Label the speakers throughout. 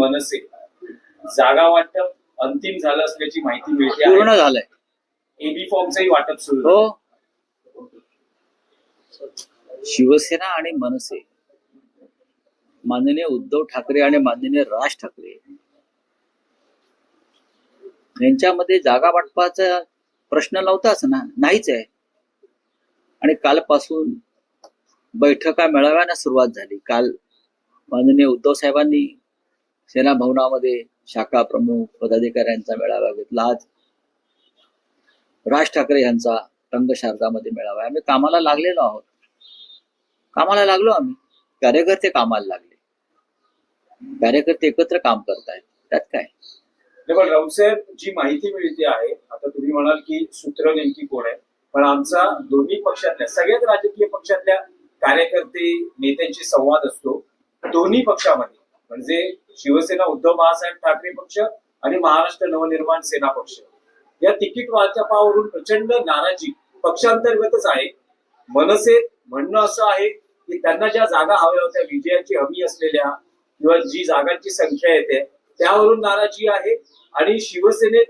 Speaker 1: मनसे. जागा वाटप अंतिम झालं असल्याची माहिती मिळते
Speaker 2: पूर्ण झालंय.
Speaker 1: एबी फॉर्मचंही वाटप सुरू
Speaker 2: हो. शिवसेना आणि मनसे. माननीय उद्धव ठाकरे आणि माननीय राज ठाकरे. यांच्यामध्ये जागा वाटपाचा प्रश्न नव्हताच ना नाहीच आहे. आणि कालपासून बैठका मेळाव्यानं सुरुवात झाली. काल माननीय उद्धव साहेबांनी सेना भवनामध्ये शाखा प्रमुख पदाधिकाऱ्यांचा मेळावा घेतला. आज राज ठाकरे यांचा रंगशारदामध्ये मेळावा आहे. आम्ही कामाला लागलेलो आहोत. कामाला लागलो आम्ही. कार्यकर्ते कामाला लागले. कार्यकर्ते एकत्र काम करतायत. त्यात काय?
Speaker 1: नाही, पण जी माहिती मिळते आहे आता तुम्ही म्हणाल की सूत्र नेमकी कोण आहे? पण आमचा दोन्ही पक्षातल्या सगळ्याच राजकीय पक्षातल्या कार्यकर्ते नेत्यांशी संवाद असतो. दोन्ही पक्षामध्ये. म्हणजे शिवसेना उद्धव बाळासाहेब ठाकरे पक्ष आणि महाराष्ट्र नवनिर्माण सेना पक्ष. या तिकीट वाटपावरून प्रचंड नाराजी पक्षांतर्गतच आहे. मनसे म्हणणं असं आहे की त्यांना ज्या जागा हव्या होत्या विजयाची हमी असलेल्या किंवा जी जागांची संख्या येते त्यावरून नाराजी आहे. आणि शिवसेनेत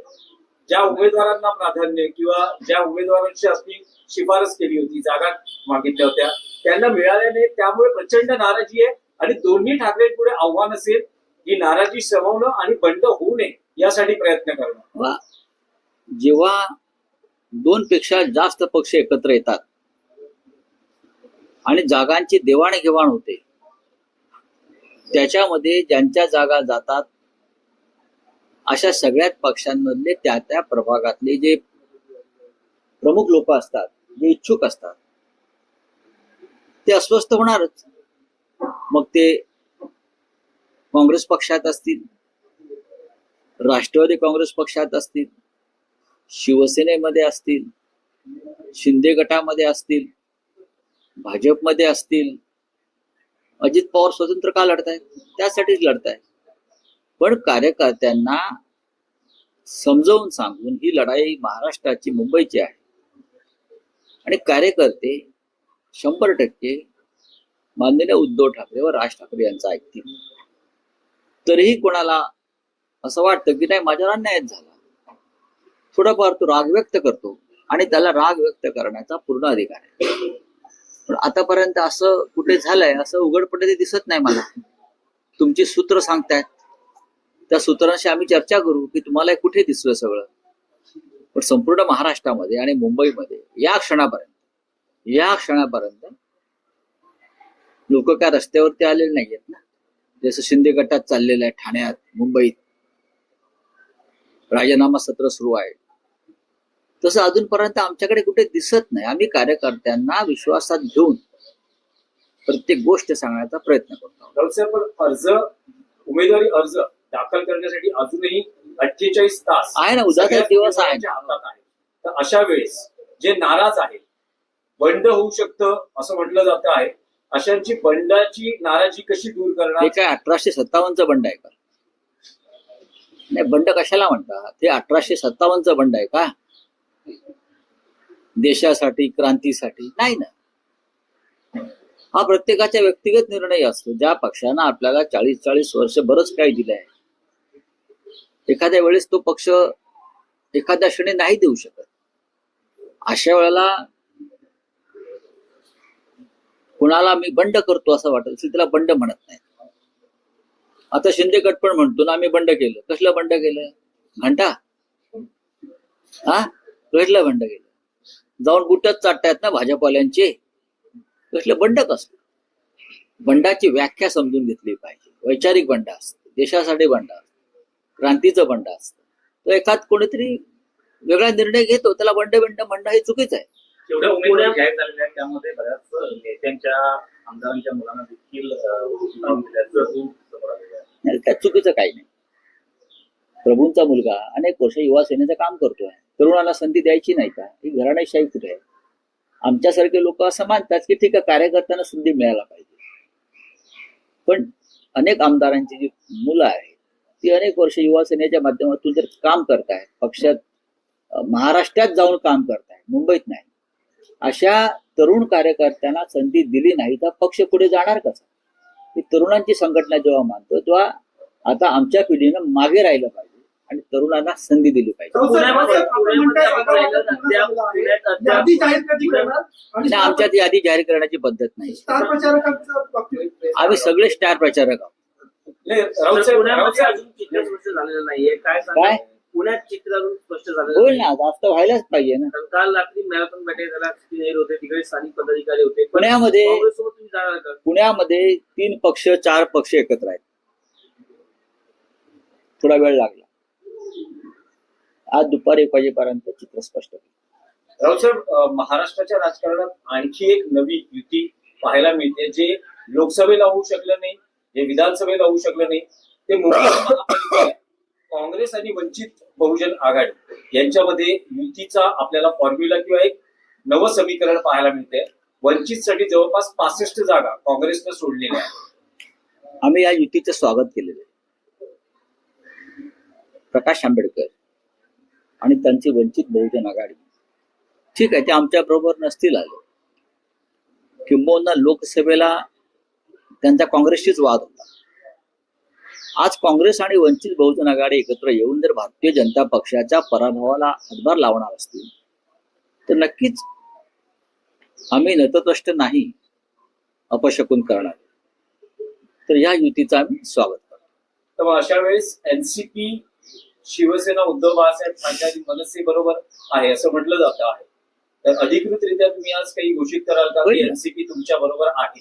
Speaker 1: ज्या उमेदवारांना प्राधान्य किंवा ज्या उमेदवारांची असली शिफारस केली होती जागा मागितल्या होत्या त्यांना मिळाल्या नाही त्यामुळे प्रचंड नाराजी आहे. आणि दोन्ही ठाकरेंपुढे आव्हान असेल ही नाराजी शमवणं आणि बंड होऊ नये यासाठी प्रयत्न करणं
Speaker 2: जेव्हा दोन पेक्षा जास्त पक्ष एकत्र येतात आणि जागांची देवाणघेवाण होते त्याच्यामध्ये ज्यांच्या जागा जातात अशा सगळ्याच पक्षांमधले त्या त्या प्रभागातले जे प्रमुख लोक असतात जे इच्छुक असतात ते अस्वस्थ होणारच. मग ते काँग्रेस पक्षात असतील राष्ट्रवादी काँग्रेस पक्षात असतील शिवसेनेमध्ये असतील शिंदे गटामध्ये असतील भाजपमध्ये असतील अजित पवार स्वतंत्र का लढतायत? त्यासाठीच लढतायत. पण कार्यकर्त्यांना समजावून सांगून ही लढाई महाराष्ट्राची मुंबईची आहे. आणि कार्यकर्ते शंभर टक्के माननीय उद्धव ठाकरे व राज ठाकरे यांचा ऐकतील. तरीही कोणाला असं वाटतं की नाही माझ्यावर अन्यायच झाला. थोडाफार तो राग व्यक्त करतो आणि त्याला राग व्यक्त करण्याचा पूर्ण अधिकार आहे. पण आतापर्यंत असं कुठे झालंय असं उघडपणे ते दिसत नाही मला. तुमची सूत्र सांगतायत. त्या सूत्रांशी आम्ही चर्चा करू की तुम्हाला कुठे दिसलं सगळं? पण संपूर्ण महाराष्ट्रामध्ये आणि मुंबईमध्ये या क्षणापर्यंत या क्षणापर्यंत लोक काय रस्त्यावरती आलेले नाहीयेत ना? जसं शिंदे गटात चाललेलं आहे ठाण्यात मुंबईत. राजीनामा सत्र सुरू आहे. तसं अजूनपर्यंत आमच्याकडे कुठे दिसत नाही. आम्ही कार्यकर्त्यांना विश्वासात घेऊन प्रत्येक गोष्ट सांगण्याचा प्रयत्न करतो.
Speaker 1: अर्ज उमेदवारी अर्ज दाखल करण्यासाठी अजूनही अठ्ठेचाळीस तास
Speaker 2: आहे ना, उद्याचा दिवस आहे.
Speaker 1: तर अशा वेळेस जे नाराज आहेत बंड होऊ शकतं असं म्हटलं जात आहे. अशांची बंडाची नाराजी कशी दूर
Speaker 2: हे
Speaker 1: करणार
Speaker 2: काय अठराशे सत्तावन्नचा बंड आहे का? नाही बंड कशाला म्हणतात? ते अठराशे सत्तावन्नचा बंड आहे का? देशासाठी क्रांतीसाठी? नाही ना. हा प्रत्येकाच्या व्यक्तिगत निर्णय असतो. ज्या पक्षानं आपल्याला चाळीस चाळीस वर्ष बरंच दिले आहे. एखाद्या वेळेस तो पक्ष एखाद्या क्षणी नाही देऊ शकत. अशा वेळेला कुणाला मी बंड करतो असं वाटत असेल त्याला बंड म्हणत नाही. आता शिंदे गट पण म्हणतो ना आम्ही बंड केलं. कसलं बंड केलं? घंटा? हा? कसलं बंड केलं? जाऊन गुटच चाटतायत ना भाजपवाल्यांचे. कसलं बंड कसलं? बंडाची व्याख्या समजून घेतली पाहिजे. वैचारिक बंड असतं. देशासाठी बंड असत. क्रांतीचं बंड असतं. तो एखाद कोणीतरी वेगळा निर्णय घेतो त्याला बंड बिंड म्हणणं हे चुकीचं आहे.
Speaker 3: जेवढ्या उमेदवारी जाहीर झालेल्या आहेत. त्यामध्ये बऱ्याच नेत्यांच्या आमदारांच्या मुलांना देखील दिल्याचं
Speaker 2: चुकीचं काही नाही. प्रभूंचा मुलगा अनेक वर्ष युवा सेनेचं काम करतोय. तरुणाला संधी द्यायची नाही का? ही घराणेशाही कुठे आहे? आमच्यासारखे लोक असं मानतात की ठीक आहे कार्यकर्त्यांना संधी मिळायला पाहिजे. पण अनेक आमदारांची जी मुलं आहेत ती अनेक वर्ष युवा सेनेच्या माध्यमातून जर काम करतायत पक्षात महाराष्ट्रात जाऊन काम करतायत मुंबईत नाही अशा तरुण कार्यकर्त्यांना संधी दिली नाही तर पक्ष पुढे जाणार कसा? ही तरुणांची संघटना जेव्हा मानतो तेव्हा आता आमच्या पिढीनं मागे राहिलं पाहिजे आणि तरुणांना संधी दिली पाहिजे. आमच्यात यादी जाहीर करण्याची पद्धत नाही. आम्ही सगळे स्टार प्रचारक आहोत.
Speaker 3: काय
Speaker 2: काय?
Speaker 3: सांगा पुण्यात चित्र अजून स्पष्ट
Speaker 2: होईल
Speaker 3: नाही.
Speaker 2: ना जास्त व्हायलाच पाहिजे ना.
Speaker 3: कारण काल रात्री मॅरेथॉन बैठक झाला होते तिकडे स्थानिक पदाधिकारी होते. पण
Speaker 2: पुण्यामध्ये-
Speaker 3: काँग्रेससोबत तुम्ही जाणार का?
Speaker 2: पुण्यामध्ये तीन पक्ष चार पक्ष एकत्र आहेत. थोडा वेळ लागला. आज दुपारी एक वाजेपर्यंत चित्र स्पष्ट
Speaker 1: साहेब अं, महाराष्ट्राच्या राजकारणात आणखी एक नवी युती पाहायला मिळते जे लोकसभेला होऊ शकलं नाही जे विधानसभेला होऊ शकलं नाही ते मुंबई काँग्रेस आणि वंचित बहुजन आघाडी यांच्यामध्ये युतीचा आपल्याला फॉर्म्युला किंवा एक नवं समीकरण पाहायला मिळते वंचितसाठी जवळपास पासष्ट जागा काँग्रेसनं सोडलेल्या आहेत.
Speaker 2: आम्ही या युतीचं स्वागत केलेलं आहे. प्रकाश आंबेडकर आणि त्यांची वंचित बहुजन आघाडी. ठीक आहे ते आमच्या बरोबर नसतील आले. किंबहुना लोकसभेला त्यांचा काँग्रेसशीच वाद होता. आज काँग्रेस आणि वंचित बहुजन आघाडी एकत्र येऊन जर भारतीय जनता पक्षाच्या पराभवाला हातभार लावणार असतील तर नक्कीच आम्ही नतद्रष्ट नाही अपशकून करणार. तर या युतीचं आम्ही स्वागत करतो.
Speaker 1: तर अशा वेळेस एनसीपी शिवसेना उद्धव बाळासाहेब ठाकरे आणि मनसे बरोबर आहे असं म्हटलं जातं आहे. तर अधिकृतरित्या तुम्ही आज काही घोषित कराल का. एनसीपी तुमच्या बरोबर आहे?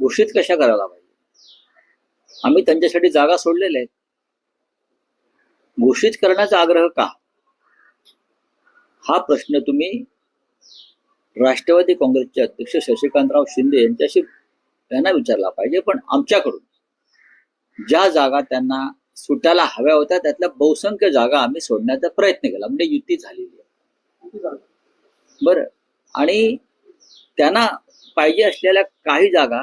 Speaker 2: घोषित कशा करायला पाहिजे? आम्ही त्यांच्यासाठी जागा सोडलेल्या आहेत. घोषित करण्याचा आग्रह का? हा प्रश्न तुम्ही राष्ट्रवादी काँग्रेसचे अध्यक्ष शशिकांतराव शिंदे यांच्याशी त्यांना विचारला पाहिजे पण आमच्याकडून ज्या जागा त्यांना सुटायला हव्या होत्या त्यातल्या बहुसंख्य जागा आम्ही सोडण्याचा प्रयत्न केला. म्हणजे युती झालेली आहे. बरं. आणि त्यांना पाहिजे असलेल्या काही जागा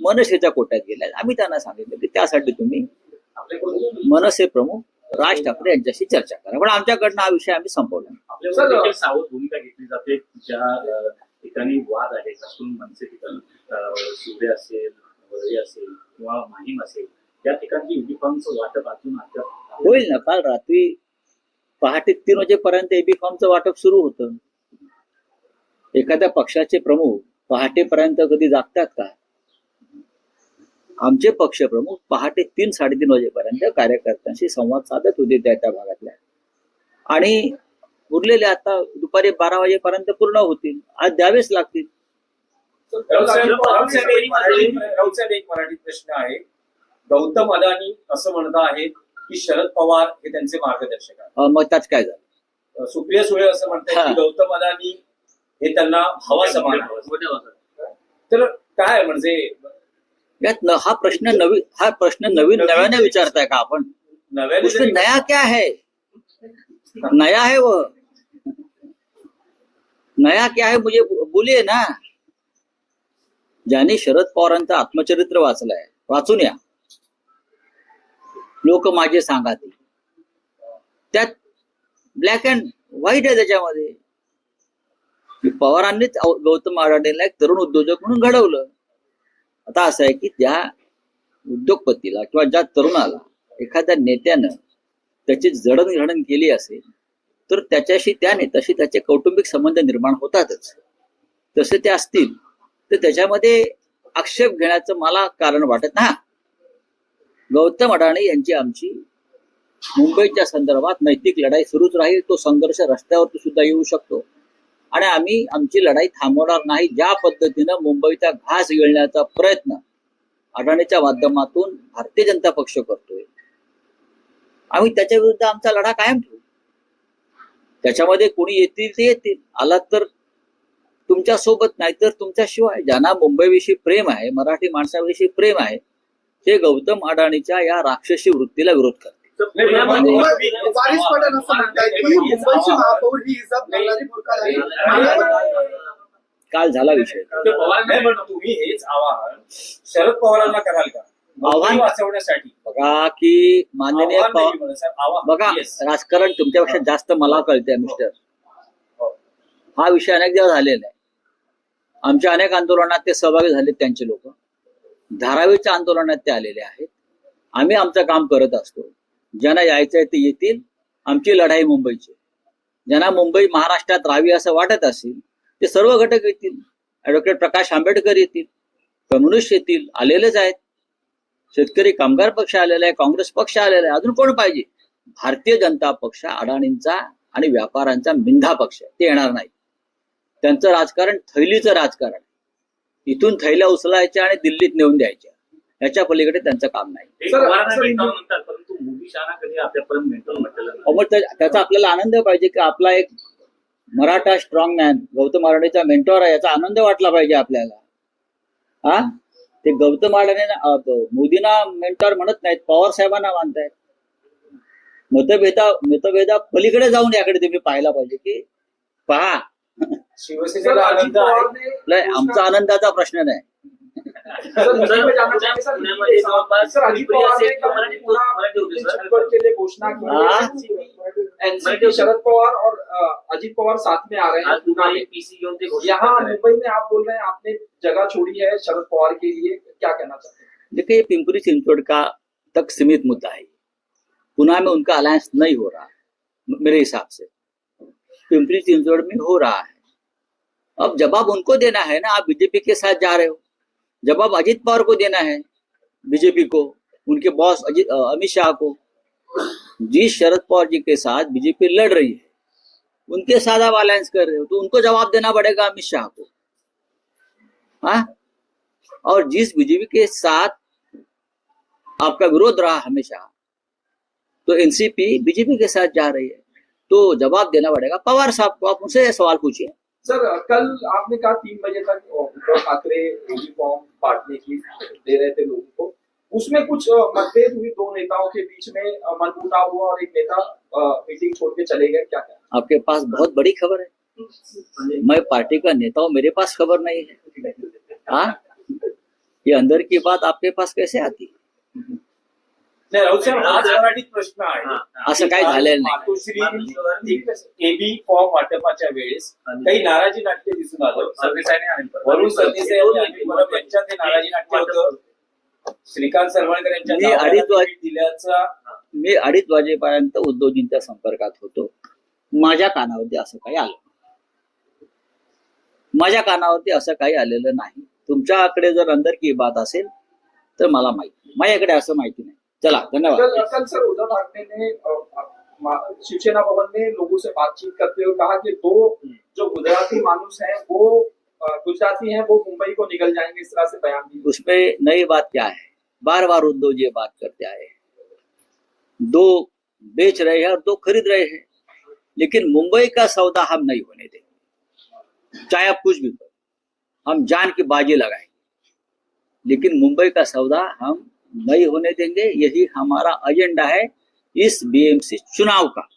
Speaker 2: मनसेच्या कोट्यात गेल्या आम्ही त्यांना सांगितलं की त्यासाठी तुम्ही मनसे प्रमुख राज ठाकरे यांच्याशी चर्चा करा. पण आमच्याकडनं हा विषय आम्ही संपवला
Speaker 3: सावध भूमिका घेतली जाते. ज्या ठिकाणी वाद आहे मनसे ठिकाण असेल असेल किंवा माहीम असेल त्या ठिकाणची युनिफॉर्मचं वाटप अजून
Speaker 2: होईल ना. काल रात्री पहाटे तीन वाजेपर्यंत एबी फॉर्मचं वाटप सुरू होतं. एखाद्या पक्षाचे प्रमुख पहाटेपर्यंत कधी जागतात का? आमचे पक्षप्रमुख पहाटे तीन साडेतीन वाजेपर्यंत कार्यकर्त्यांशी संवाद साधत होते त्या त्या भागातल्या. आणि उरलेले आता दुपारी बारा वाजेपर्यंत पूर्ण होतील. आज द्यावेच लागतील.
Speaker 1: एक प्रश्न आहे. गौतम अदानी असं म्हणत आहेत की शरद पवार हे त्यांचे मार्गदर्शक आहेत.
Speaker 2: मग त्यात काय झालं?
Speaker 1: सुप्रिया सुळे असं म्हणतात
Speaker 2: हा.
Speaker 1: की गौतम अदानी हे त्यांना हवा समान. तर काय म्हणजे
Speaker 2: यात न- हा प्रश्न नवीन हा प्रश्न नवीन नव्याने विचारताय का आपण?
Speaker 1: नव्याने
Speaker 2: नया क्या है? नया है वो. नया क्या है मुझे बो- बोलिए ना. ज्याने शरद पवारांचं आत्मचरित्र वाचलंय. वाचून या. लोक माझे सांगा ते त्यात ब्लॅक अँड व्हाईट आहे त्याच्यामध्ये. पवारांनीच गौतम अडाणीला एक तरुण उद्योजक म्हणून घडवलं. आता असं आहे की त्या उद्योगपतीला किंवा ज्या तरुणाला एखाद्या नेत्यानं त्याची जडणघडण केली असेल तर त्याच्याशी त्या नेत्याशी त्याचे कौटुंबिक संबंध निर्माण होतातच. तसे ते असतील तर त्याच्यामध्ये आक्षेप घेण्याचं मला कारण वाटत ना गौतम अडाणी यांची आमची मुंबईच्या संदर्भात नैतिक लढाई सुरूच राहील तो संघर्ष रस्त्यावरती सुद्धा येऊ शकतो. आणि आम्ही आमची लढाई थांबवणार नाही. ज्या पद्धतीनं मुंबईचा घास गिळण्याचा प्रयत्न अडाणीच्या माध्यमातून भारतीय जनता पक्ष करतोय आम्ही त्याच्या विरुद्ध आमचा लढा कायम ठेवू. त्याच्यामध्ये कोणी येतील ते येतील. आलात तर तुमच्यासोबत नाही तर तुमच्याशिवाय. ज्यांना मुंबईविषयी प्रेम आहे मराठी माणसाविषयी प्रेम आहे ते गौतम अडाणीच्या या राक्षसी वृत्तीला विरोध
Speaker 4: करतात. वारिस पठाण असं म्हणतायत की मुंबईची महापौर ही इजाब करणारी बुरका आहे.
Speaker 2: काल झाला विषय.
Speaker 1: ते पवार नाही म्हणत तुम्ही हेच आवाहन शरद पवारांना कराल का?
Speaker 2: आव्हान-
Speaker 1: वाचवण्यासाठी.
Speaker 2: बघा की माननीय. बघा. राजकारण तुमच्यापेक्षा जास्त मला कळतंय मिस्टर.
Speaker 1: हो.
Speaker 2: हा विषय अनेक दिवस झालेला आहे. आमच्या अनेक आंदोलनात ते सहभागी झालेत त्यांचे लोक. धारावीच्या आंदोलनात ते आलेले आहेत. आम्ही आमचं काम करत असतो. ज्यांना यायचंय ते येतील. आमची लढाई मुंबईची. ज्यांना मुंबई महाराष्ट्रात राहावी असं वाटत असेल ते सर्व घटक येतील. ऍडव्होकेट प्रकाश आंबेडकर येतील. कम्युनिस्ट येतील. आलेलेच आहेत. शेतकरी कामगार पक्ष आलेला आहे काँग्रेस पक्ष आलेला आहे. अजून कोण पाहिजे? भारतीय जनता पक्ष अडाणींचा आणि व्यापाऱ्यांचा मिंधा पक्ष आहे. ते येणार नाही त्यांचं राजकारण थैलीचं राजकारण इथून थैल्या उचलायच्या आणि दिल्लीत नेऊन द्यायच्या. याच्या पलीकडे त्यांचं काम नाही. त्याचा आपल्याला आनंद पाहिजे की आपला एक मराठा स्ट्रॉंग मॅन गौतम आडाणीचा मेंटॉर आहे याचा आनंद वाटला पाहिजे आपल्याला. हा? ते गौतम आडाणे मोदींना मेंटॉर म्हणत नाहीत पवार साहेबांना मानतायत. मतभेदा मतभेदा पलीकडे जाऊन याकडे तुम्ही पाहायला पाहिजे की पहा.
Speaker 1: शिवसेनेला
Speaker 2: आमचा आनंदाचा प्रश्न नाही.
Speaker 4: घोषणा की
Speaker 2: हाँ?
Speaker 4: एनसीपी शरद पवार और अजित पवार साथ में आ रहे हैं। यहाँ मुंबई में आप बोल रहे हैं आपने जगह छोड़ी है शरद पवार के लिए क्या कहना चाहते हैं?
Speaker 2: देखिए पिंपरी चिंचवड़ का तक सीमित मुद्दा है। पुणे में उनका अलायंस नहीं हो रहा है मेरे हिसाब से। पिंपरी चिंचवड़ में हो रहा है। अब जवाब उनको देना है ना आप बीजेपी के साथ जा रहे हो। जवाब अजित पवार को देना है, बीजेपी को, उनके बॉस अजित अमित शाह को जिस शरद पवार जी के साथ बीजेपी लड़ रही है, उनके साथ आप अलायंस कर रहे हो तो उनको जवाब देना पड़ेगा अमित शाह को। हाँ? और जिस बीजेपी के साथ आपका विरोध रहा हमेशा तो एनसीपी बीजेपी के साथ जा रही है तो जवाब देना पड़ेगा पवार साहब को, आप उनसे सवाल पूछिए।
Speaker 4: सर, कल आपने कहा तीन बजे तक ठाकरे यूनिफॉर्म बांटने की दे रहे थे लोगों को। उसमें कुछ मतभेद हुई दो नेताओं के बीच में मनमुटाव हुआ और एक नेता मीटिंग छोड़ के चले गए। क्या क्या
Speaker 2: आपके पास बहुत बड़ी खबर है। मैं पार्टी का नेता हूँ, मेरे पास खबर नहीं है। हाँ? ये अंदर की बात आपके पास कैसे आती है?
Speaker 1: नाही राऊत साहेब हाच मराठीत प्रश्न आहे.
Speaker 2: असं काही झालेलं नाही.
Speaker 1: मातोश्री एबी फॉर्म वाटपाच्या वेळेस काही नाराजी नाट्य दिसून आलं. वरुण सरदेसाई हे नाराजी नाट्य होतं. श्रीकांत सरवणकर यांच्या
Speaker 2: अडीच
Speaker 1: दिल्याचा
Speaker 2: मी अडीच वाजेपर्यंत उद्धवजींच्या संपर्कात होतो. माझ्या कानावरती असं काही आलं माझ्या कानावरती असं काही आलेलं नाही. तुमच्याकडे जर अंदर की बात असेल तर मला माहिती माझ्याकडे असं माहिती नाही. चला धन्यवाद।
Speaker 4: कल कल सर उद्धव ठाकरे ने शिवसेना भवन में लोगों से बातचीत करते हुए कहा कि दो जो गुजराती मानुस हैं वो गुजराती हैं वो मुंबई को निकल जाएँगे इस तरह से बयान दिए
Speaker 2: उसमें नई बात क्या है? बार बार उद्धव जी बात करते आए हैं। दो बेच रहे हैं और दो खरीद रहे हैं। लेकिन मुंबई का सौदा हम नहीं होने देंगे। चाहे आप कुछ भी करो हम जान की बाजी लगाएँगे। लेकिन मुंबई का सौदा हम नहीं होने देंगे। यही हमारा एजेंडा है इस बीएमसी चुनाव का।